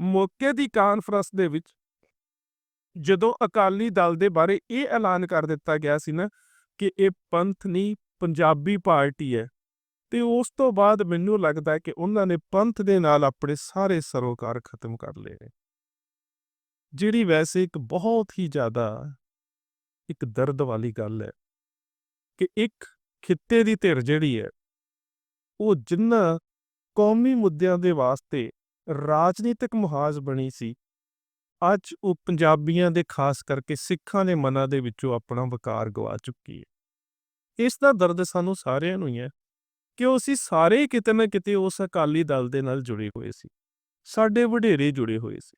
ਮੌਕੇ ਦੀ ਕਾਨਫਰੰਸ ਦੇ ਵਿੱਚ ਜਦੋਂ ਅਕਾਲੀ ਦਲ ਦੇ ਬਾਰੇ ਇਹ ਐਲਾਨ ਕਰ ਦਿੱਤਾ ਗਿਆ ਸੀ ਨਾ ਕਿ ਇਹ ਪੰਥ ਨਹੀਂ ਪੰਜਾਬੀ ਪਾਰਟੀ ਹੈ, ਤੇ ਉਸ ਤੋਂ ਬਾਅਦ ਮੈਨੂੰ ਲੱਗਦਾ ਹੈ ਕਿ ਉਹਨਾਂ ਨੇ ਪੰਥ ਦੇ ਨਾਲ ਆਪਣੇ ਸਾਰੇ ਸਰੋਕਾਰ ਖਤਮ ਕਰ ਲਏ ਨੇ। ਜਿਹੜੀ ਵੈਸੇ ਇੱਕ ਬਹੁਤ ਹੀ ਜ਼ਿਆਦਾ ਇੱਕ ਦਰਦ ਵਾਲੀ ਗੱਲ ਹੈ ਕਿ ਇੱਕ ਖਿੱਤੇ ਦੀ ਧਿਰ ਜਿਹੜੀ ਹੈ, ਉਹ ਜਿੰਨਾ ਕੌਮੀ ਮੁੱਦਿਆਂ ਦੇ ਵਾਸਤੇ ਰਾਜਨੀਤਿਕ ਮੁਹਾਜ਼ ਬਣੀ ਸੀ। ਅੱਜ ਉਹ ਪੰਜਾਬੀਆਂ ਦੇ, ਖਾਸ ਕਰਕੇ ਸਿੱਖਾਂ ਦੇ ਮਨਾਂ ਦੇ ਵਿੱਚੋਂ ਆਪਣਾ ਵਕਾਰ ਗਵਾ ਚੁੱਕੀ ਹੈ। ਇਸ ਦਾ ਦਰਦ ਸਾਨੂੰ ਸਾਰਿਆਂ ਨੂੰ ਹੀ ਹੈ ਕਿ ਉਹ ਅਸੀਂ ਸਾਰੇ ਕਿਤੇ ਨਾ ਕਿਤੇ ਉਸ ਅਕਾਲੀ ਦਲ ਦੇ ਨਾਲ ਜੁੜੇ ਹੋਏ ਸੀ। ਸਾਡੇ ਵਡੇਰੇ ਜੁੜੇ ਹੋਏ ਸੀ।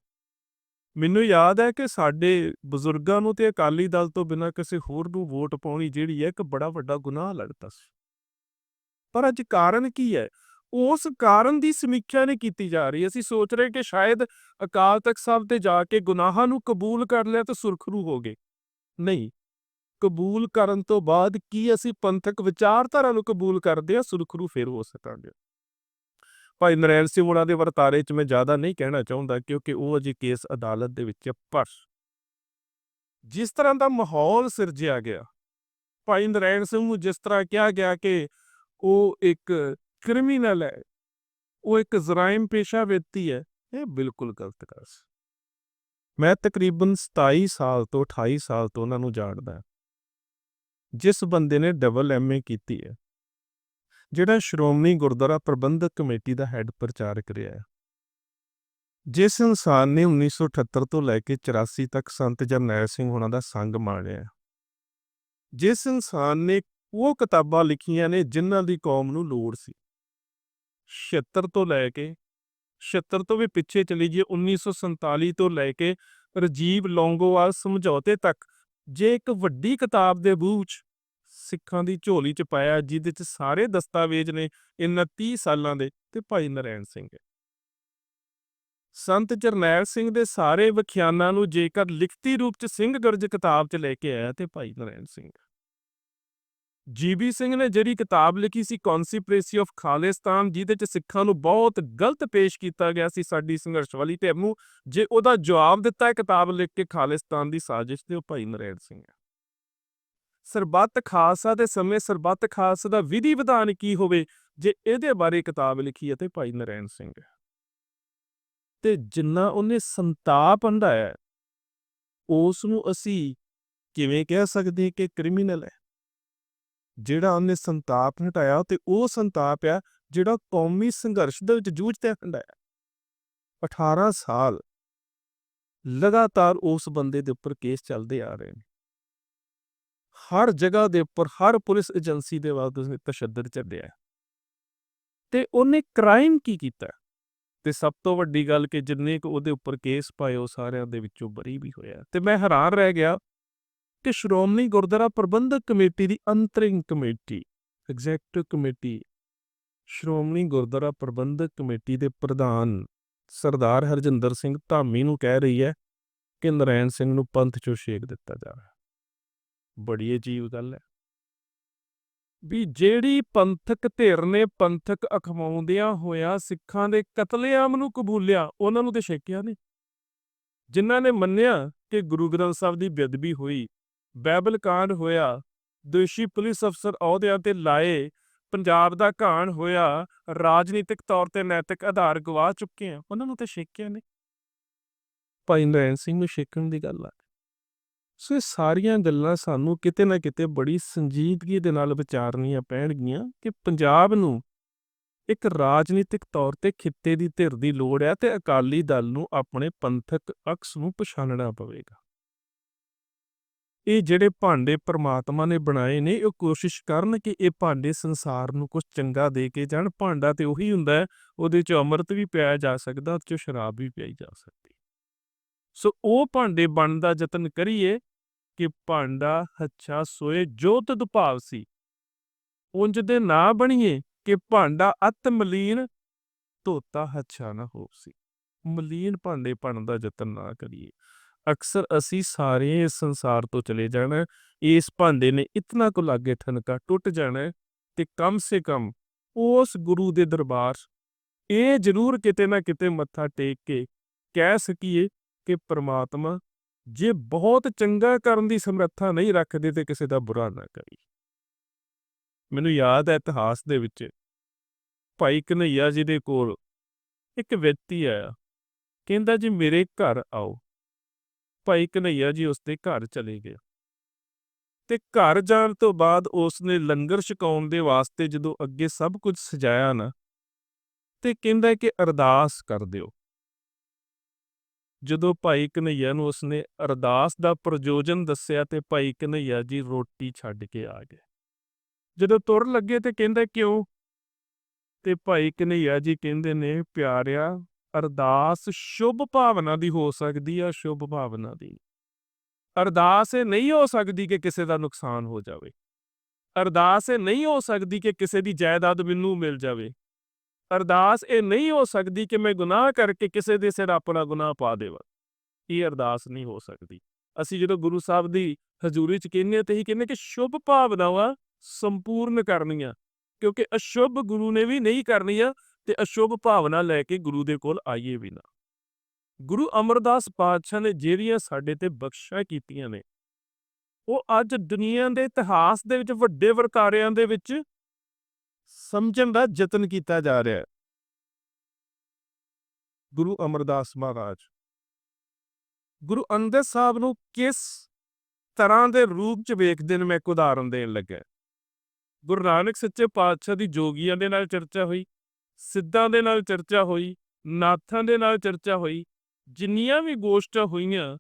ਮੈਨੂੰ ਯਾਦ ਹੈ ਕਿ ਸਾਡੇ ਬਜ਼ੁਰਗਾਂ ਨੂੰ ਤੇ ਅਕਾਲੀ ਦਲ ਤੋਂ ਬਿਨਾਂ ਕਿਸੇ ਹੋਰ ਨੂੰ ਵੋਟ ਪਾਉਣੀ ਜਿਹੜੀ ਹੈ ਇੱਕ ਬੜਾ ਵੱਡਾ ਗੁਨਾਹ ਲੱਗਦਾ ਸੀ। ਪਰ ਅੱਜ ਕਾਰਨ ਕੀ ਹੈ? ਉਸ ਕਾਰਨ ਦੀ ਸਮੀਖਿਆ ਨਹੀਂ ਕੀਤੀ ਜਾ ਰਹੀ। ਅਸੀਂ ਸੋਚ ਰਹੇ ਕਿ ਸ਼ਾਇਦ ਅਕਾਲ ਤਖਤ ਸਾਹਿਬ ਤੇ ਜਾ ਕੇ ਗੁਨਾਹਾਂ ਨੂੰ ਕਬੂਲ ਕਰ ਲਿਆ ਤਾਂ ਸੁਰਖਰੂ ਹੋ ਗਏ। ਨਹੀਂ, ਕਬੂਲ ਕਰਨ ਤੋਂ ਬਾਅਦ ਕੀ ਅਸੀਂ ਪੰਥਕ ਵਿਚਾਰਧਾਰਾ ਨੂੰ ਕਬੂਲ ਕਰਦੇ ਹਾਂ? ਸੁਰਖਰੂ ਫੇਰ ਹੋ ਸਕਾਂਗੇ। ਭਾਈ ਨਰੈਣ ਸਿੰਘ, ਉਹਨਾਂ ਦੇ ਵਰਤਾਰੇ 'ਚ ਮੈਂ ਜ਼ਿਆਦਾ ਨਹੀਂ ਕਹਿਣਾ ਚਾਹੁੰਦਾ ਕਿਉਂਕਿ ਉਹ ਅਜੇ ਕੇਸ ਅਦਾਲਤ ਦੇ ਵਿੱਚ ਹੈ ਪਰ ਜਿਸ ਤਰ੍ਹਾਂ ਦਾ ਮਾਹੌਲ ਸਿਰਜਿਆ ਗਿਆ, ਭਾਈ ਨਰੈਣ ਸਿੰਘ ਨੂੰ ਜਿਸ ਤਰ੍ਹਾਂ ਕਿਹਾ ਗਿਆ ਕਿ ਉਹ ਇੱਕ ਕ੍ਰਿਮੀਨਲ ਹੈ। ਉਹ ਇੱਕ ਜ਼ਰਾਇਮ ਪੇਸ਼ਾ ਵਿਅਕਤੀ ਹੈ। ਇਹ ਬਿਲਕੁਲ ਗਲਤ ਗੱਲ ਸੀ। ਮੈਂ ਤਕਰੀਬਨ 27 ਸਾਲ ਤੋਂ 28 ਸਾਲ ਤੋਂ ਉਹਨਾਂ ਨੂੰ ਜਾਣਦਾ ਜਿਸ ਬੰਦੇ ਨੇ ਡਬਲ ਐਮਏ ਕੀਤੀ ਹੈ। ਜਿਹੜਾ ਸ਼੍ਰੋਮਣੀ ਗੁਰਦੁਆਰਾ ਪ੍ਰਬੰਧਕ ਕਮੇਟੀ ਦਾ ਹੈੱਡ ਪ੍ਰਚਾਰਕ ਰਿਹਾ ਹੈ। ਜਿਸ ਇਨਸਾਨ ਨੇ 1978 ਤੋਂ ਲੈ ਕੇ 84 ਤੱਕ ਸੰਤ ਜਰਨੈਲ ਸਿੰਘ ਹੋਣਾ ਦਾ ਸੰਗ ਮਾਣਿਆ ਜਿਸ ਇਨਸਾਨ ਨੇ ਉਹ ਕਿਤਾਬਾਂ ਲਿਖੀਆਂ ਨੇ ਜਿਨ੍ਹਾਂ ਦੀ ਕੌਮ ਨੂੰ ਲੋੜ ਸੀ। 76 ਤੋਂ ਲੈ ਕੇ 76 ਤੋਂ ਵੀ ਪਿੱਛੇ ਚਲੀ ਜੀ 1947 ਤੋਂ ਲੈ ਕੇ ਰਜੀਵ ਲੌਂਗੋਵਾਲ ਸਮਝੌਤੇ ਤੱਕ, ਜੇ ਇੱਕ ਵੱਡੀ ਕਿਤਾਬ ਦੇ ਬੂਹ 'ਚ ਸਿੱਖਾਂ ਦੀ ਝੋਲੀ 'ਚ ਪਾਇਆ, ਜਿਹਦੇ 'ਚ ਸਾਰੇ ਦਸਤਾਵੇਜ਼ ਨੇ ਇਹਨਾਂ 30 ਸਾਲਾਂ ਦੇ, ਤੇ ਭਾਈ ਨਰੈਣ ਸਿੰਘ ਹੈ ਸੰਤ ਜਰਨੈਲ ਸਿੰਘ ਦੇ ਸਾਰੇ ਵਿਖਿਆਨਾਂ ਨੂੰ ਜੇਕਰ ਲਿਖਤੀ ਰੂਪ 'ਚ ਸਿੰਘ ਗਰਜ ਕਿਤਾਬ 'ਚ ਲੈ ਕੇ ਆਇਆ, ਤੇ ਭਾਈ ਨਰੈਣ ਸਿੰਘ। ਜੀਬੀ ਸਿੰਘ ਨੇ ਜਿਹੜੀ ਕਿਤਾਬ ਲਿਖੀ ਸੀ ਕਨਸੀਪ੍ਰੇਸੀ ਆਫ ਖਾਲਿਸਤਾਨ, ਜਿਹਦੇ 'ਚ ਸਿੱਖਾਂ ਨੂੰ ਬਹੁਤ ਗਲਤ ਪੇਸ਼ ਕੀਤਾ ਗਿਆ ਸੀ ਸਾਡੀ ਸੰਘਰਸ਼ ਵਾਲੀ ਧਿਰ ਨੂੰ ਜੇ ਉਹਦਾ ਜਵਾਬ ਦਿੱਤਾ ਹੈ ਕਿਤਾਬ ਲਿਖ ਕੇ ਖਾਲਿਸਤਾਨ ਦੀ ਸਾਜ਼ਿਸ਼, ਤੇ ਉਹ ਭਾਈ ਨਰੈਣ ਸਿੰਘ ਹੈ। ਸਰਬੱਤ ਖਾਲਸਾ ਦੇ ਸਮੇਂ ਸਰਬੱਤ ਖਾਲਸਾ ਦਾ ਵਿਧੀ ਵਿਧਾਨ ਕੀ ਹੋਵੇ, ਜੇ ਇਹਦੇ ਬਾਰੇ ਕਿਤਾਬ ਲਿਖੀ ਹੈ ਤੇ ਭਾਈ ਨਰੈਣ ਸਿੰਘ ਹੈ। ਤੇ ਜਿੰਨਾ ਉਹਨੇ ਸੰਤਾਪ ਹੰਢਾਇਆ ਉਸ ਨੂੰ ਅਸੀਂ ਕਿਵੇਂ ਕਹਿ ਸਕਦੇ ਕਿ ਕ੍ਰਿਮੀਨਲ ਹੈ? ਜਿਹੜਾ ਉਹਨੇ ਸੰਤਾਪ ਹਟਾਇਆ ਤੇ ਉਹ ਸੰਤਾਪ ਆ ਜਿਹੜਾ ਕੌਮੀ ਸੰਘਰਸ਼ ਦੇ ਵਿੱਚ ਜੂਝਦੇ ਹੰਡਾਇਆ 18 ਸਾਲ ਲਗਾਤਾਰ ਉਸ ਬੰਦੇ ਦੇ ਉੱਪਰ ਕੇਸ ਚੱਲਦੇ ਆ ਰਹੇ ਨੇ। ਹਰ ਜਗ੍ਹਾ ਦੇ ਉੱਪਰ ਹਰ ਪੁਲਿਸ ਏਜੰਸੀ ਦੇ ਵੱਲ ਉਸਨੇ ਤਸ਼ੱਦਦ ਚੱਲਿਆ ਤੇ ਉਹਨੇ ਕ੍ਰਾਈਮ ਕੀ ਕੀਤਾ? ਤੇ ਸਭ ਤੋਂ ਵੱਡੀ ਗੱਲ ਕਿ ਜਿੰਨੇ ਕੁ ਉਹਦੇ ਉੱਪਰ ਕੇਸ ਪਾਏ ਉਹ ਸਾਰਿਆਂ ਦੇ ਵਿੱਚੋਂ ਬਰੀ ਵੀ ਹੋਇਆ। ਤੇ ਮੈਂ ਹੈਰਾਨ ਰਹਿ ਗਿਆ ਕਿ ਸ਼੍ਰੋਮਣੀ ਗੁਰਦੁਆਰਾ ਪ੍ਰਬੰਧਕ ਕਮੇਟੀ ਦੀ interim committee executive committee. Shiromani Gurdwara Parbandhak committee ਦੇ ਪ੍ਰਧਾਨ ਸਰਦਾਰ ਹਰਜਿੰਦਰ ਸਿੰਘ ਧਾਮੀ ਨੂੰ ਕਹਿ ਰਹੀ ਹੈ ਕਿ ਨਰੈਣ ਸਿੰਘ ਨੂੰ ਪੰਥ ਚੋਂ ਛੇਕ ਦਿੱਤਾ ਜਾਵੇ। ਬੜੀ ਅਜੀਬ ਗੱਲ ਹੈ। ਵੀ ਜਿਹੜੀ ਪੰਥਕ ਧਿਰ ਨੇ ਪੰਥਕ ਅਖਵਾਉਂਦਿਆਂ ਹੋਇਆ ਸਿੱਖਾਂ ਦੇ ਕਤਲੇਆਮ ਨੂੰ ਕਬੂਲਿਆ, ਉਹਨਾਂ ਨੂੰ ਤੇ ਛੇਕਿਆ ਨਹੀਂ। ਜਿਨ੍ਹਾਂ ਨੇ ਮੰਨਿਆ ਕਿ ਗੁਰੂ ਗ੍ਰੰਥ ਸਾਹਿਬ ਦੀ ਬੇਅਦਬੀ ਹੋਈ ਬਾਈਬਲ ਕਾਂਡ ਹੋਇਆ। ਦੋਸ਼ੀ ਪੁਲਿਸ ਅਫਸਰ ਅਹੁਦਿਆਂ ਤੇ ਲਾਏ। ਪੰਜਾਬ ਦਾ ਘਾਣ ਹੋਇਆ। ਰਾਜਨੀਤਿਕ ਤੌਰ ਤੇ ਨੈਤਿਕ ਆਧਾਰ ਗਵਾ ਚੁੱਕੇ ਆ ਉਹਨਾਂ ਨੂੰ ਤੇ ਛੇਕਿਆ ਨੇ। ਭਾਈ ਨਰੈਣ ਸਿੰਘ ਨੂੰ ਛੇਕਣ ਦੀ ਗੱਲ ਆ। ਸੋ ਇਹ ਸਾਰੀਆਂ ਗੱਲਾਂ ਸਾਨੂੰ ਕਿਤੇ ਨਾ ਕਿਤੇ ਬੜੀ ਸੰਜੀਦਗੀ ਦੇ ਨਾਲ ਵਿਚਾਰਨੀਆਂ ਪੈਣਗੀਆਂ ਕਿ ਪੰਜਾਬ ਨੂੰ ਇੱਕ ਰਾਜਨੀਤਿਕ ਤੌਰ ਤੇ ਖਿੱਤੇ ਦੀ ਧਿਰ ਦੀ ਲੋੜ ਹੈ ਤੇ ਅਕਾਲੀ ਦਲ ਨੂੰ ਆਪਣੇ ਪੰਥਕ ਅਕਸ ਨੂੰ ਪਛਾਣਨਾ ਪਵੇਗਾ। ਇਹ ਜਿਹੜੇ ਭਾਂਡੇ ਪ੍ਰਮਾਤਮਾ ਨੇ ਬਣਾਏ ਨੇ ਉਹ ਕੋਸ਼ਿਸ਼ ਕਰਨ ਕਿ ਇਹ ਭਾਂਡੇ ਸੰਸਾਰ ਨੂੰ ਕੁਝ ਚੰਗਾ ਦੇ ਕੇ ਜਾਣ। ਭਾਂਡਾ ਤੇ ਉਹੀ ਹੁੰਦਾ ਉਹਦੇ ਚ ਅੰਮ੍ਰਿਤ ਵੀ ਪਿਆ ਜਾ ਸਕਦਾ, ਉਹਦੇ ਚ ਸ਼ਰਾਬ ਵੀ ਪਿਆਈ ਜਾ ਸਕਦੀ ਸੋ ਉਹ ਭਾਂਡੇ ਬਣਨ ਦਾ ਯਤਨ ਕਰੀਏ ਕਿ ਭਾਂਡਾ ਹੱਛਾ ਸੋਏ, ਜੋ ਤਦ ਭਾਵ ਸੀ। ਉਂਝ ਦੇ ਨਾ ਬਣੀਏ ਕਿ ਭਾਂਡਾ ਅਤ ਮਲੀਨ, ਧੋਤਾ ਹੱਛਾ ਨਾ ਹੋ ਸੀ ਮਲੀਨ ਭਾਂਡੇ ਬਣਨ ਦਾ ਯਤਨ ਨਾ ਕਰੀਏ। ਅਕਸਰ ਅਸੀਂ ਸਾਰੇ ਇਸ ਸੰਸਾਰ ਤੋਂ ਚਲੇ ਜਾਣਾ ਇਸ ਭਾਂਡੇ ਨੇ ਇਤਨਾ ਕੁ ਲਾਗੇ ਠਨਕਾ ਟੁੱਟ ਜਾਣਾ ਹੈ ਤੇ ਕਮ ਸੇ ਕਮ ਉਸ ਗੁਰੂ ਦੇ ਦਰਬਾਰ, ਇਹ ਜ਼ਰੂਰ ਕਿਤੇ ਨਾ ਕਿਤੇ ਮੱਥਾ ਟੇਕ ਕੇ ਕਹਿ ਸਕੀਏ ਕਿ ਪ੍ਰਮਾਤਮਾ, ਜੇ ਬਹੁਤ ਚੰਗਾ ਕਰਨ ਦੀ ਸਮਰੱਥਾ ਨਹੀਂ ਰੱਖਦੇ ਤੇ ਕਿਸੇ ਦਾ ਬੁਰਾ ਨਾ ਕਰੀ ਮੈਨੂੰ ਯਾਦ ਹੈ ਇਤਿਹਾਸ ਦੇ ਵਿੱਚ ਭਾਈ ਕਨਈਆ ਜੀ ਦੇ ਕੋਲ ਇੱਕ ਵਿਅਕਤੀ ਆਇਆ, ਕਹਿੰਦਾ ਜੀ, ਮੇਰੇ ਘਰ ਆਓ। ਭਾਈ ਕਨਈਆ ਜੀ ਉਸਦੇ ਘਰ ਚਲੇ ਗਏ। ਤੇ ਘਰ ਜਾਣ ਤੋਂ ਬਾਅਦ ਉਸਨੇ ਲੰਗਰ ਛਕਾਉਣ ਦੇ ਵਾਸਤੇ ਜਦੋਂ ਅੱਗੇ ਸਭ ਕੁਝ ਸਜਾਇਆ ਨਾ, ਤੇ ਕਹਿੰਦਾ ਕਿ ਅਰਦਾਸ ਕਰ ਦਿਓ। ਜਦੋਂ ਭਾਈ ਕਨਈਆ ਨੂੰ ਉਸਨੇ ਅਰਦਾਸ ਦਾ ਪ੍ਰਯੋਜਨ ਦੱਸਿਆ ਤੇ ਭਾਈ ਕਨਈਆ ਜੀ ਰੋਟੀ ਛੱਡ ਕੇ ਆ ਗਏ। ਜਦੋਂ ਤੁਰ ਲੱਗੇ ਤੇ ਕਹਿੰਦਾ ਕਿਉਂ? ਤੇ ਭਾਈ ਕਨਈਆ ਜੀ ਕਹਿੰਦੇ ਨੇ, ਪਿਆਰਿਆ ਅਰਦਾਸ ਸ਼ੁਭ ਭਾਵਨਾ ਦੀ ਹੋ ਸਕਦੀ ਆ, ਸ਼ੁਭ ਭਾਵਨਾ ਦੀ। ਅਰਦਾਸ ਇਹ ਨਹੀਂ ਹੋ ਸਕਦੀ ਕਿ ਕਿਸੇ ਦਾ ਨੁਕਸਾਨ ਹੋ ਜਾਵੇ। ਅਰਦਾਸ ਇਹ ਨਹੀਂ ਹੋ ਸਕਦੀ ਕਿ ਕਿਸੇ ਦੀ ਜਾਇਦਾਦ ਮੈਨੂੰ ਮਿਲ ਜਾਵੇ। ਅਰਦਾਸ ਇਹ ਨਹੀਂ ਹੋ ਸਕਦੀ ਕਿ ਮੈਂ ਗੁਨਾਹ ਕਰਕੇ ਕਿਸੇ ਦੇ ਸਿਰ ਆਪਣਾ ਗੁਨਾਹ ਪਾ ਦੇਵਾਂ। ਇਹ ਅਰਦਾਸ ਨਹੀਂ ਹੋ ਸਕਦੀ। ਅਸੀਂ ਜਦੋਂ ਗੁਰੂ ਸਾਹਿਬ ਦੀ ਹਜ਼ੂਰੀ ਚ ਕਹਿੰਦੇ ਹਾਂ ਤੇ ਹੀ ਕਹਿੰਦੇ ਕਿ ਸ਼ੁਭ ਭਾਵਨਾਵਾਂ ਸੰਪੂਰਨ ਕਰਨੀਆਂ, ਕਿਉਂਕਿ ਅਸ਼ੁਭ ਗੁਰੂ ਨੇ ਵੀ ਨਹੀਂ ਕਰਨੀਆਂ ਤੇ ਅਸ਼ੁਭ ਭਾਵਨਾ ਲੈ ਕੇ ਗੁਰੂ ਦੇ ਕੋਲ ਆਈਏ ਵੀ ਨਾ। ਗੁਰੂ ਅਮਰਦਾਸ ਪਾਤਸ਼ਾਹ ਨੇ ਜਿਹੜੀਆਂ ਸਾਡੇ ਤੇ ਬਖਸ਼ਾਂ ਕੀਤੀਆਂ ਨੇ, ਉਹ ਅੱਜ ਦੁਨੀਆ ਦੇ ਇਤਿਹਾਸ ਦੇ ਵਿੱਚ ਵੱਡੇ ਵਰਤਾਰਿਆਂ ਦੇ ਵਿੱਚ ਸਮਝਣ ਦਾ ਯਤਨ ਕੀਤਾ ਜਾ ਰਿਹਾ ਹੈ। ਗੁਰੂ ਅਮਰਦਾਸ ਮਹਾਰਾਜ, ਗੁਰੂ ਅੰਗਦ ਸਾਹਿਬ ਨੂੰ ਕਿਸ ਤਰ੍ਹਾਂ ਦੇ ਰੂਪ ਚ ਵੇਖਦੇ ਨੇ? ਮੈਂ ਇੱਕ ਉਦਾਹਰਨ ਦੇਣ ਲੱਗਾ ਗੁਰੂ ਨਾਨਕ ਸੱਚੇ ਪਾਤਸ਼ਾਹ ਦੀ ਜੋਗੀਆਂ ਦੇ ਨਾਲ ਚਰਚਾ ਹੋਈ। ਸਿੱਧਾਂ ਦੇ ਨਾਲ ਚਰਚਾ ਹੋਈ, ਨਾਥਾਂ ਦੇ ਨਾਲ ਚਰਚਾ ਹੋਈ, ਜਿੰਨੀਆਂ ਵੀ ਗੋਸ਼ਟਾਂ ਹੋਈਆਂ,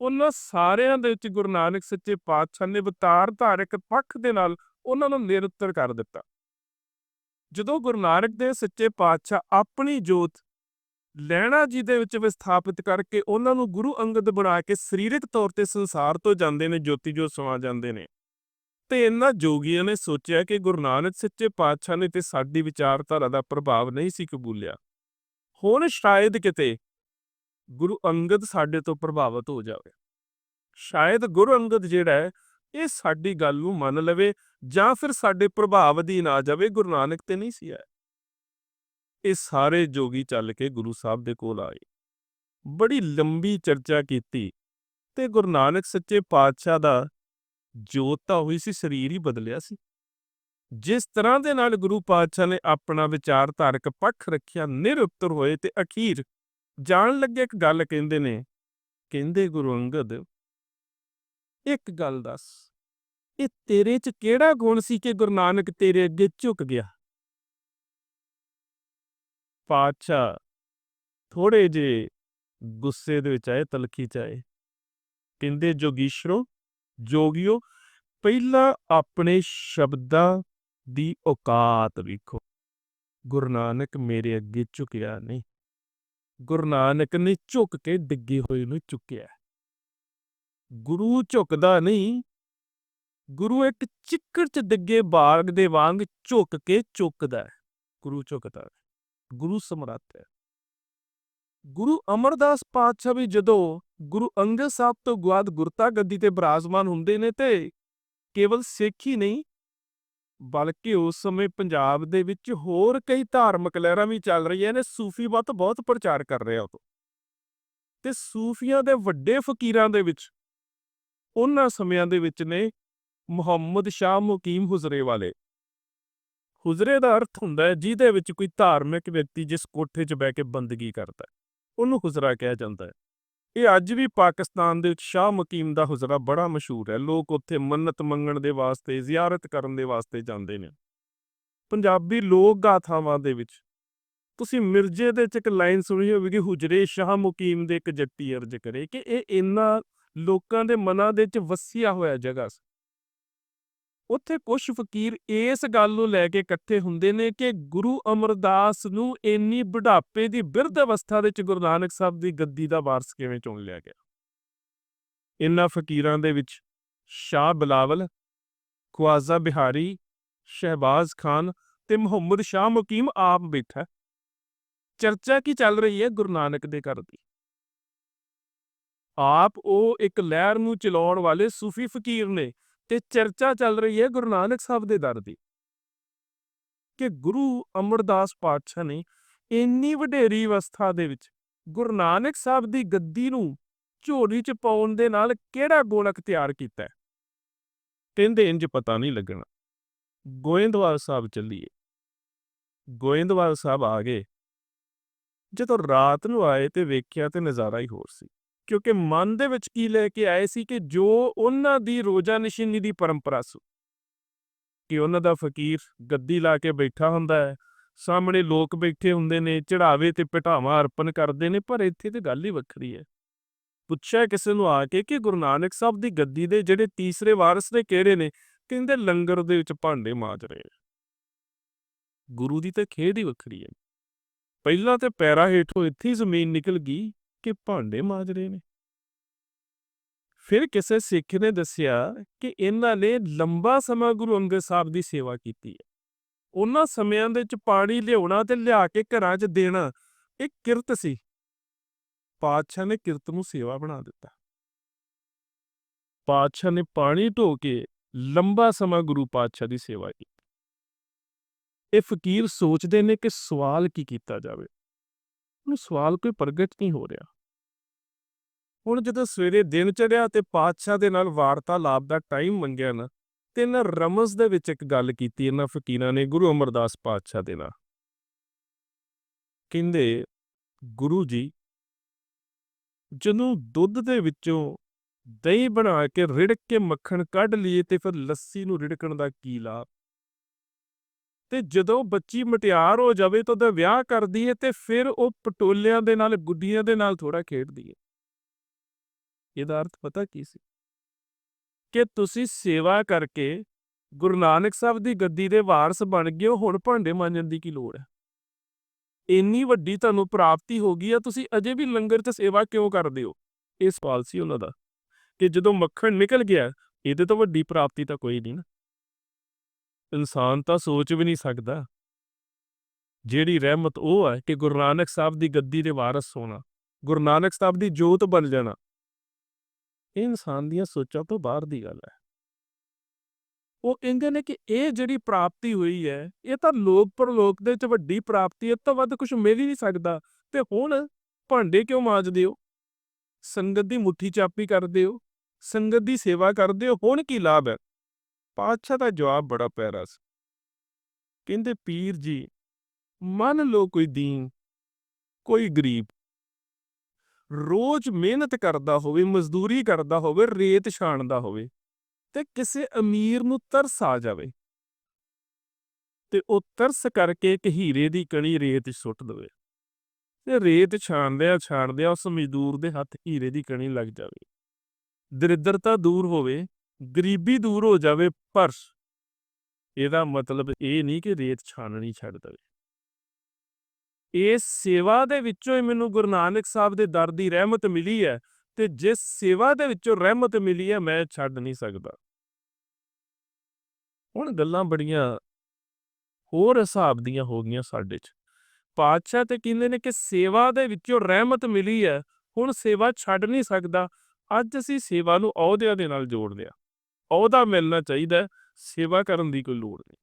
ਉਹਨਾਂ ਸਾਰਿਆਂ ਦੇ ਵਿੱਚ ਗੁਰੂ ਨਾਨਕ ਸੱਚੇ ਪਾਤਸ਼ਾਹ ਨੇ ਵਿਤਾਰ ਧਾਰਕ ਪੱਖ ਦੇ ਨਾਲ ਉਹਨਾਂ ਨੂੰ ਨਿਰੁੱਤਰ ਕਰ ਦਿੱਤਾ। ਜਦੋਂ ਗੁਰੂ ਨਾਨਕ ਦੇ ਸੱਚੇ ਪਾਤਸ਼ਾਹ ਆਪਣੀ ਜੋਤ ਲੈਣਾ ਜੀ ਦੇ ਵਿੱਚ ਵਿਸਥਾਪਿਤ ਕਰਕੇ ਉਹਨਾਂ ਨੂੰ ਗੁਰੂ ਅੰਗਦ ਬਣਾ ਕੇ ਸਰੀਰਕ ਤੌਰ ਤੇ ਸੰਸਾਰ ਤੋਂ ਜਾਂਦੇ ਨੇ, ਜੋਤੀ ਜੋਤ ਸਮਾ ਜਾਂਦੇ ਨੇ ਤੇ ਇਹਨਾਂ ਜੋਗੀਆਂ ਨੇ ਸੋਚਿਆ ਕਿ ਗੁਰੂ ਨਾਨਕ ਸੱਚੇ ਪਾਤਸ਼ਾਹ ਨੇ ਤੇ ਸਾਡੀ ਵਿਚਾਰਧਾਰਾ ਦਾ ਪ੍ਰਭਾਵ ਨਹੀਂ ਸੀ ਕਬੂਲਿਆ। ਹੁਣ ਸ਼ਾਇਦ ਕਿਤੇ ਗੁਰੂ ਅੰਗਦ ਸਾਡੇ ਤੋਂ ਪ੍ਰਭਾਵਿਤ ਹੋ ਜਾਵੇ। ਸ਼ਾਇਦ ਗੁਰੂ ਅੰਗਦ ਜਿਹੜਾ ਹੈ, ਇਹ ਸਾਡੀ ਗੱਲ ਨੂੰ ਮੰਨ ਲਵੇ ਜਾਂ ਫਿਰ ਸਾਡੇ ਪ੍ਰਭਾਵ ਦੀ ਨਾ ਜਾਵੇ, ਗੁਰੂ ਨਾਨਕ ਤੇ ਨਹੀਂ ਸੀ ਆਇਆ। ਇਹ ਸਾਰੇ ਜੋਗੀ ਚੱਲ ਕੇ ਗੁਰੂ ਸਾਹਿਬ ਦੇ ਕੋਲ ਆਏ। ਬੜੀ ਲੰਬੀ ਚਰਚਾ ਕੀਤੀ ਤੇ ਗੁਰੂ ਨਾਨਕ ਸੱਚੇ ਪਾਤਸ਼ਾਹ ਦਾ ਜੋਤ ਤਾਂ ਹੋਈ ਸੀ, ਸਰੀਰ ਹੀ ਬਦਲਿਆ ਸੀ। ਜਿਸ ਤਰ੍ਹਾਂ ਦੇ ਨਾਲ ਗੁਰੂ ਪਾਤਸ਼ਾਹ ਨੇ ਆਪਣਾ ਵਿਚਾਰ ਧਾਰਕ ਪੱਖ ਰੱਖਿਆ, ਨਿਰਉੱਤਰ ਹੋਏ ਤੇ ਅਖੀਰ ਜਾਣ ਲੱਗੇ ਇੱਕ ਗੱਲ ਕਹਿੰਦੇ ਨੇ, ਕਹਿੰਦੇ ਗੁਰੂ ਅੰਗਦ, ਇੱਕ ਗੱਲ ਦੱਸ, ਇਹ ਤੇਰੇ 'ਚ ਕਿਹੜਾ ਗੁਣ ਸੀ ਕਿ ਗੁਰੂ ਨਾਨਕ ਤੇਰੇ ਅੱਗੇ ਝੁਕ ਗਿਆ? ਪਾਤਸ਼ਾਹ ਥੋੜੇ ਜੇ ਗੁੱਸੇ ਦੇ ਵਿੱਚ ਆਏ, ਤਲਖੀ ਚ ਆਏ। ਕਹਿੰਦੇ ਜੋਗੀਸ਼ਰੋ ਜੋਗਿਓ ਪਹਿਲਾਂ ਆਪਣੇ ਸ਼ਬਦਾਂ ਦੀ ਔਕਾਤ ਵੇਖੋ। ਗੁਰੂ ਨਾਨਕ ਮੇਰੇ ਅੱਗੇ ਝੁਕਿਆ ਨਹੀਂ। ਗੁਰੂ ਨਾਨਕ ਨੇ ਝੁਕ ਕੇ ਡਿੱਗੇ ਹੋਏ ਨੂੰ ਚੁੱਕਿਆ। ਗੁਰੂ ਝੁਕਦਾ ਨਹੀਂ। ਗੁਰੂ ਇੱਕ ਚਿੱਕੜ ਚ ਡਿੱਗੇ ਬਾਗ ਦੇ ਵਾਂਗ ਝੁਕ ਕੇ ਚੁੱਕਦਾ ਗੁਰੂ ਝੁਕਦਾ ਗੁਰੂ ਸਮਰੱਥ ਹੈ। ਗੁਰੂ ਅਮਰਦਾਸ ਪਾਤਸ਼ਾਹ ਵੀ ਜਦੋਂ ਗੁਰੂ ਅੰਗਦ ਸਾਹਿਬ ਤੋਂ ਬਾਅਦ ਗੁਰਤਾ ਗੱਦੀ ਤੇ ਬਰਾਜ਼ਮਾਨ ਹੁੰਦੇ ਨੇ ਤੇ ਕੇਵਲ ਸਿੱਖ ਹੀ ਨਹੀਂ, ਬਲਕਿ ਉਸ ਸਮੇਂ ਪੰਜਾਬ ਦੇ ਵਿੱਚ ਹੋਰ ਕਈ ਧਾਰਮਿਕ ਲਹਿਰਾਂ ਵੀ ਚੱਲ ਰਹੀਆਂ ਨੇ, ਸੂਫੀ ਮਤ ਬਹੁਤ ਪ੍ਰਚਾਰ ਕਰ ਰਿਹਾ ਉਹ ਤੇ ਸੂਫੀਆਂ ਦੇ ਵੱਡੇ ਫਕੀਰਾਂ ਦੇ ਵਿੱਚ, ਉਹਨਾਂ ਸਮਿਆਂ ਦੇ ਵਿੱਚ ਨੇ ਮੁਹੰਮਦ ਸ਼ਾਹ ਮੁਕੀਮ ਹੁਜ਼ਰੇ ਵਾਲੇ। ਹੁਜ਼ਰੇ ਦਾ ਅਰਥ ਹੁੰਦਾ ਹੈ ਜਿਹਦੇ ਵਿੱਚ ਕੋਈ ਧਾਰਮਿਕ ਵਿਅਕਤੀ ਜਿਸ ਕੋਠੇ 'ਚ ਬਹਿ ਕੇ ਬੰਦਗੀ ਕਰਦਾ ਹੈ, ਉਹਨੂੰ ਹੁਜ਼ਰਾ ਕਿਹਾ ਜਾਂਦਾ ਹੈ। ਇਹ ਅੱਜ ਵੀ ਪਾਕਿਸਤਾਨ ਦੇ ਵਿੱਚ ਸ਼ਾਹ ਮੁਕੀਮ ਦਾ ਹੁਜ਼ਰਾ ਬੜਾ ਮਸ਼ਹੂਰ ਹੈ। ਲੋਕ ਉੱਥੇ ਮੰਨਤ ਮੰਗਣ ਦੇ ਵਾਸਤੇ, ਜ਼ਿਆਰਤ ਕਰਨ ਦੇ ਵਾਸਤੇ ਜਾਂਦੇ ਨੇ। ਪੰਜਾਬੀ ਲੋਕ ਗਾਥਾਵਾਂ ਦੇ ਵਿੱਚ ਤੁਸੀਂ ਮਿਰਜ਼ੇ ਦੇ ਚ ਇੱਕ ਲਾਈਨ ਸੁਣੀ ਹੋਵੇਗੀ ਹੁਜਰੇ ਸ਼ਾਹ ਮੁਕੀਮ ਦੇ ਇੱਕ ਜੱਟੀ ਅਰਜ ਕਰੇ ਕਿ ਇਹ ਇੰਨਾ ਲੋਕਾਂ ਦੇ ਮਨਾਂ ਦੇ ਵਿੱਚ ਵਸਿਆ ਹੋਇਆ ਜਗ੍ਹਾ ਸੀ। ਉੱਥੇ ਕੁਝ ਫਕੀਰ ਇਸ ਗੱਲ ਨੂੰ ਲੈ ਕੇ ਇਕੱਠੇ ਹੁੰਦੇ ਨੇ ਕਿ ਗੁਰੂ ਅਮਰਦਾਸ ਨੂੰ ਇੰਨੀ ਬੁਢਾਪੇ ਦੀ ਬਿਰਧ ਅਵਸਥਾ ਦੇ ਵਿੱਚ ਗੁਰੂ ਨਾਨਕ ਸਾਹਿਬ ਦੀ ਗੱਦੀ ਦਾ ਵਾਰਸ ਕਿਵੇਂ ਚੁਣ ਲਿਆ ਗਿਆ? ਇਨ੍ਹਾਂ ਫਕੀਰਾਂ ਦੇ ਵਿੱਚ ਸ਼ਾਹ ਬਲਾਵਲ ਖਵਾਜ਼ਾ ਬਿਹਾਰੀ, ਸ਼ਹਿਬਾਜ਼ ਖਾਨ ਤੇ ਮੁਹੰਮਦ ਸ਼ਾਹ ਮੁਕੀਮ ਆਪ ਬੈਠਾ ਚਰਚਾ ਕੀ ਚੱਲ ਰਹੀ ਹੈ ਗੁਰੂ ਨਾਨਕ ਦੇ ਘਰ ਦੀ? ਆਪ ਉਹ ਇੱਕ ਲਹਿਰ ਨੂੰ ਚਲਾਉਣ ਵਾਲੇ ਸੂਫੀ ਫਕੀਰ ਨੇ ਤੇ ਚਰਚਾ ਚੱਲ ਰਹੀ ਹੈ ਗੁਰੂ ਨਾਨਕ ਸਾਹਿਬ ਦੇ ਦਰ ਦੀ। ਕਿ ਗੁਰੂ ਅਮਰਦਾਸ ਪਾਤਸ਼ਾਹ ਨੇ ਇੰਨੀ ਵਡੇਰੀ ਅਵਸਥਾ ਦੇ ਵਿੱਚ ਗੁਰੂ ਨਾਨਕ ਸਾਹਿਬ ਦੀ ਗੱਦੀ ਨੂੰ ਝੋਲੀ 'ਚ ਪਾਉਣ ਦੇ ਨਾਲ ਕਿਹੜਾ ਗੋਲਕ ਤਿਆਰ ਕੀਤਾ? ਹੈ? ਕਹਿੰਦੇ ਇੰਜ ਪਤਾ ਨਹੀਂ ਲੱਗਣਾ। ਗੋਇੰਦਵਾਲ ਸਾਹਿਬ ਚੱਲੀਏ। ਗੋਇੰਦਵਾਲ ਸਾਹਿਬ ਆ ਗਏ। ਜਦੋਂ ਰਾਤ ਨੂੰ ਆਏ ਤੇ ਵੇਖਿਆ ਤੇ ਨਜ਼ਾਰਾ ਹੀ ਹੋਰ ਸੀ। ਕਿਉਂਕਿ ਮਨ ਦੇ ਵਿੱਚ ਕੀ ਲੈ ਕੇ ਆਏ ਸੀ ਕਿ ਜੋ ਉਹਨਾਂ ਦੀ ਰੋਜ਼ਾ ਨਿਸ਼ਾਨੀ ਦੀ ਪਰੰਪਰਾ ਸੀ। ਕਿ ਉਹਨਾਂ ਦਾ ਫਕੀਰ ਗੱਦੀ ਲਾ ਕੇ ਬੈਠਾ ਹੁੰਦਾ ਹੈ, ਸਾਹਮਣੇ ਲੋਕ ਬੈਠੇ ਹੁੰਦੇ ਨੇ ਚੜਾਵੇ ਤੇ ਪਟਾਵਾ ਅਰਪਣ ਕਰਦੇ ਨੇ, ਪਰ ਇੱਥੇ ਤੇ ਗੱਲ ਹੀ ਵੱਖਰੀ ਹੈ। ਪੁੱਛਿਆ ਕਿਸੇ ਨੂੰ ਆ ਕੇ ਕਿ ਗੁਰੂ ਨਾਨਕ ਸਾਹਿਬ ਦੀ ਗੱਦੀ ਦੇ ਜਿਹੜੇ ਤੀਸਰੇ ਵਾਰਿਸ ਨੇ ਕਿਹੜੇ ਨੇ, ਕਹਿੰਦੇ ਲੰਗਰ ਦੇ ਵਿੱਚ ਭਾਂਡੇ ਮਾਜ ਰਹੇ ਨੇ। ਗੁਰੂ ਦੀ ਤਾਂ ਖੇਡ ਹੀ ਵੱਖਰੀ ਹੈ। ਪਹਿਲਾਂ ਤੇ ਪੈਰਾਂ ਹੇਠੋਂ ਇੱਥੇ ਜ਼ਮੀਨ ਨਿਕਲ ਗਈ। ਕਿ ਭਾਂਡੇ ਮਾਜ ਰਹੇ ਨੇ। ਫਿਰ ਕਿਸੇ ਸਿੱਖ ਨੇ ਦੱਸਿਆ ਕਿ ਇਹਨਾਂ ਨੇ ਲੰਬਾ ਸਮਾਂ ਗੁਰੂ ਅੰਗਦ ਸਾਹਿਬ ਦੀ ਸੇਵਾ ਕੀਤੀ ਹੈ। ਉਹਨਾਂ ਸਮਿਆਂ ਦੇ ਵਿੱਚ ਪਾਣੀ ਲਿਆਉਣਾ ਤੇ ਲਿਆ ਕੇ ਘਰਾਂ 'ਚ ਦੇਣਾ ਇਹ ਕਿਰਤ ਸੀ। ਪਾਤਸ਼ਾਹ ਨੇ ਕਿਰਤ ਨੂੰ ਸੇਵਾ ਬਣਾ ਦਿੱਤਾ। ਪਾਤਸ਼ਾਹ ਨੇ ਪਾਣੀ ਢੋ ਕੇ ਲੰਬਾ ਸਮਾਂ ਗੁਰੂ ਪਾਤਸ਼ਾਹ ਦੀ ਸੇਵਾ ਕੀਤੀ। ਇਹ ਫਕੀਰ ਸੋਚਦੇ ਨੇ ਕਿ ਸਵਾਲ ਕੀ ਕੀਤਾ ਜਾਵੇ। ਹੁਣ ਸਵਾਲ ਕੋਈ ਪ੍ਰਗਟ ਨਹੀਂ ਹੋ ਰਿਹਾ। ਹੁਣ ਜਦੋਂ ਸਵੇਰੇ ਦਿਨ ਚੜਿਆ ਤੇ ਪਾਤਸ਼ਾਹ ਦੇ ਨਾਲ ਵਾਰਤਾਲਾਪ ਦਾ ਟਾਈਮ ਮੰਗਿਆ ਨਾ, ਤੇ ਇਹਨਾਂ ਰਮਜ਼ ਦੇ ਵਿੱਚ ਇੱਕ ਗੱਲ ਕੀਤੀ, ਇਹਨਾਂ ਫਕੀਰਾਂ ਨੇ, ਗੁਰੂ ਅਮਰਦਾਸ ਪਾਤਸ਼ਾਹ ਦੇ ਨਾਲ। ਕਹਿੰਦੇ, ਗੁਰੂ ਜੀ, ਜਦੋਂ ਦੁੱਧ ਦੇ ਵਿੱਚੋਂ ਦਹੀਂ ਬਣਾ ਕੇ ਰਿੜਕ ਕੇ ਮੱਖਣ ਕੱਢ ਲਈਏ, ਤੇ ਫਿਰ ਲੱਸੀ ਨੂੰ ਰਿੜਕਣ ਦਾ ਕੀ ਲਾਭ? ਤੇ ਜਦੋਂ ਬੱਚੀ ਮਟਿਆਰ ਹੋ ਜਾਵੇ ਤਾਂ ਉਹਦਾ ਵਿਆਹ ਕਰਦੀ ਦਈਏ, ਤੇ ਫਿਰ ਉਹ ਪਟੋਲਿਆਂ ਦੇ ਨਾਲ, ਗੁੱਡੀਆਂ ਦੇ ਨਾਲ ਥੋੜਾ ਖੇਡਦੀ ਹੈ ਇਹਦਾ ਅਰਥ ਪਤਾ ਕੀ ਸੀ? ਕਿ ਤੁਸੀਂ ਸੇਵਾ ਕਰਕੇ ਗੁਰੂ ਨਾਨਕ ਸਾਹਿਬ ਦੀ ਗੱਦੀ ਦੇ ਵਾਰਸ ਬਣ ਗਏ ਹੋ, ਹੁਣ ਭਾਂਡੇ ਮਾਂਜਣ ਦੀ ਕੀ ਲੋੜ ਹੈ? ਇੰਨੀ ਵੱਡੀ ਤੁਹਾਨੂੰ ਪ੍ਰਾਪਤੀ ਹੋ ਗਈ ਆ, ਤੁਸੀਂ ਅਜੇ ਵੀ ਲੰਗਰ 'ਚ ਸੇਵਾ ਕਿਉਂ ਕਰਦੇ ਹੋ? ਇਹ ਸਵਾਲ ਸੀ ਉਹਨਾਂ ਦਾ, ਕਿ ਜਦੋਂ ਮੱਖਣ ਨਿਕਲ ਗਿਆ, ਇਹਦੇ ਤੋਂ ਵੱਡੀ ਪ੍ਰਾਪਤੀ ਤਾਂ ਕੋਈ ਨਹੀਂ ਨਾ। ਇਨਸਾਨ ਤਾਂ ਸੋਚ ਵੀ ਨਹੀਂ ਸਕਦਾ। ਜਿਹੜੀ ਰਹਿਮਤ ਉਹ ਹੈ ਕਿ ਗੁਰੂ ਨਾਨਕ ਸਾਹਿਬ ਦੀ ਗੱਦੀ ਦੇ ਵਾਰਸ ਹੋਣਾ, ਗੁਰੂ ਨਾਨਕ ਸਾਹਿਬ ਦੀ ਜੋਤ ਬਣ ਜਾਣਾ ਇਹ ਇਨਸਾਨ ਦੀਆਂ ਸੋਚਾਂ ਤੋਂ ਬਾਹਰ ਦੀ ਗੱਲ ਹੈ। ਉਹ ਕਹਿੰਦੇ ਨੇ ਕਿ ਇਹ ਜਿਹੜੀ ਪ੍ਰਾਪਤੀ ਹੋਈ ਹੈ, ਇਹ ਤਾਂ ਲੋਕ ਪਰਲੋਕ ਦੇ ਵਿੱਚ ਵੱਡੀ ਪ੍ਰਾਪਤੀ ਹੈ, ਇਹ ਤੋਂ ਵੱਧ ਕੁਝ ਮਿਲ ਹੀ ਨਹੀਂ ਸਕਦਾ। ਤੇ ਹੁਣ ਭਾਂਡੇ ਕਿਉਂ ਮਾਂਜਦੇ ਹੋ? ਸੰਗਤ ਦੀ ਮੁੱਠੀ ਚਾਪੀ ਕਰਦੇ ਹੋ? ਸੰਗਤ ਦੀ ਸੇਵਾ ਕਰਦੇ ਹੋ? ਹੁਣ ਕੀ ਲਾਭ ਹੈ? ਪਾਤਸ਼ਾਹ ਦਾ ਜਵਾਬ ਬੜਾ ਪਿਆਰਾ ਸੀ। ਕਹਿੰਦੇ, ਪੀਰ ਜੀ, ਮੰਨ ਲਓ ਕੋਈ ਦੀਨ, ਕੋਈ ਗਰੀਬ ਰੋਜ਼ ਮਿਹਨਤ ਕਰਦਾ ਹੋਵੇ, ਮਜ਼ਦੂਰੀ ਕਰਦਾ ਹੋਵੇ, ਰੇਤ ਛਾਣਦਾ ਹੋਵੇ, ਤੇ ਕਿਸੇ ਅਮੀਰ ਨੂੰ ਤਰਸ ਆ ਜਾਵੇ। ਤੇ ਉਹ ਤਰਸ ਕਰਕੇ ਇੱਕ ਹੀਰੇ ਦੀ ਕਣੀ ਰੇਤ 'ਚ ਸੁੱਟ ਦੇਵੇ। ਤੇ ਰੇਤ ਛਾਣਦਿਆਂ ਛਾਣਦਿਆਂ ਉਸ ਮਜ਼ਦੂਰ ਦੇ ਹੱਥ ਹੀਰੇ ਦੀ ਕਣੀ ਲੱਗ ਜਾਵੇ। ਦਰਿਦਰਤਾ ਦੂਰ ਹੋਵੇ, ਗਰੀਬੀ ਦੂਰ ਹੋ ਜਾਵੇ ਪਰ ਇਹਦਾ ਮਤਲਬ ਇਹ ਨਹੀਂ ਕਿ ਰੇਤ ਛਾਣਨੀ ਛੱਡ ਦੇਵੇ। ਇਸ ਸੇਵਾ ਦੇ ਵਿੱਚੋਂ ਹੀ ਮੈਨੂੰ ਗੁਰੂ ਨਾਨਕ ਸਾਹਿਬ ਦੇ ਦਰ ਦੀ ਰਹਿਮਤ ਮਿਲੀ ਹੈ ਤੇ ਜਿਸ ਸੇਵਾ ਦੇ ਵਿੱਚੋਂ ਰਹਿਮਤ ਮਿਲੀ ਹੈ, ਮੈਂ ਛੱਡ ਨਹੀਂ ਸਕਦਾ। ਹੁਣ ਗੱਲਾਂ ਬੜੀਆਂ ਹੋਰ ਹਿਸਾਬ ਦੀਆਂ ਹੋ ਗਈਆਂ ਸਾਡੇ 'ਚ। ਪਾਤਸ਼ਾਹ ਤੇ ਕਹਿੰਦੇ ਨੇ ਕਿ ਸੇਵਾ ਦੇ ਵਿੱਚੋਂ ਰਹਿਮਤ ਮਿਲੀ ਹੈ, ਹੁਣ ਸੇਵਾ ਛੱਡ ਨਹੀਂ ਸਕਦਾ, ਅੱਜ ਅਸੀਂ ਸੇਵਾ ਨੂੰ ਅਹੁਦਿਆਂ ਦੇ ਨਾਲ ਜੋੜਦੇ ਲਿਆ ਅਹੁਦਾ ਮਿਲਣਾ ਚਾਹੀਦਾ ਸੇਵਾ ਕਰਨ ਦੀ ਕੋਈ ਲੋੜ ਨਹੀਂ।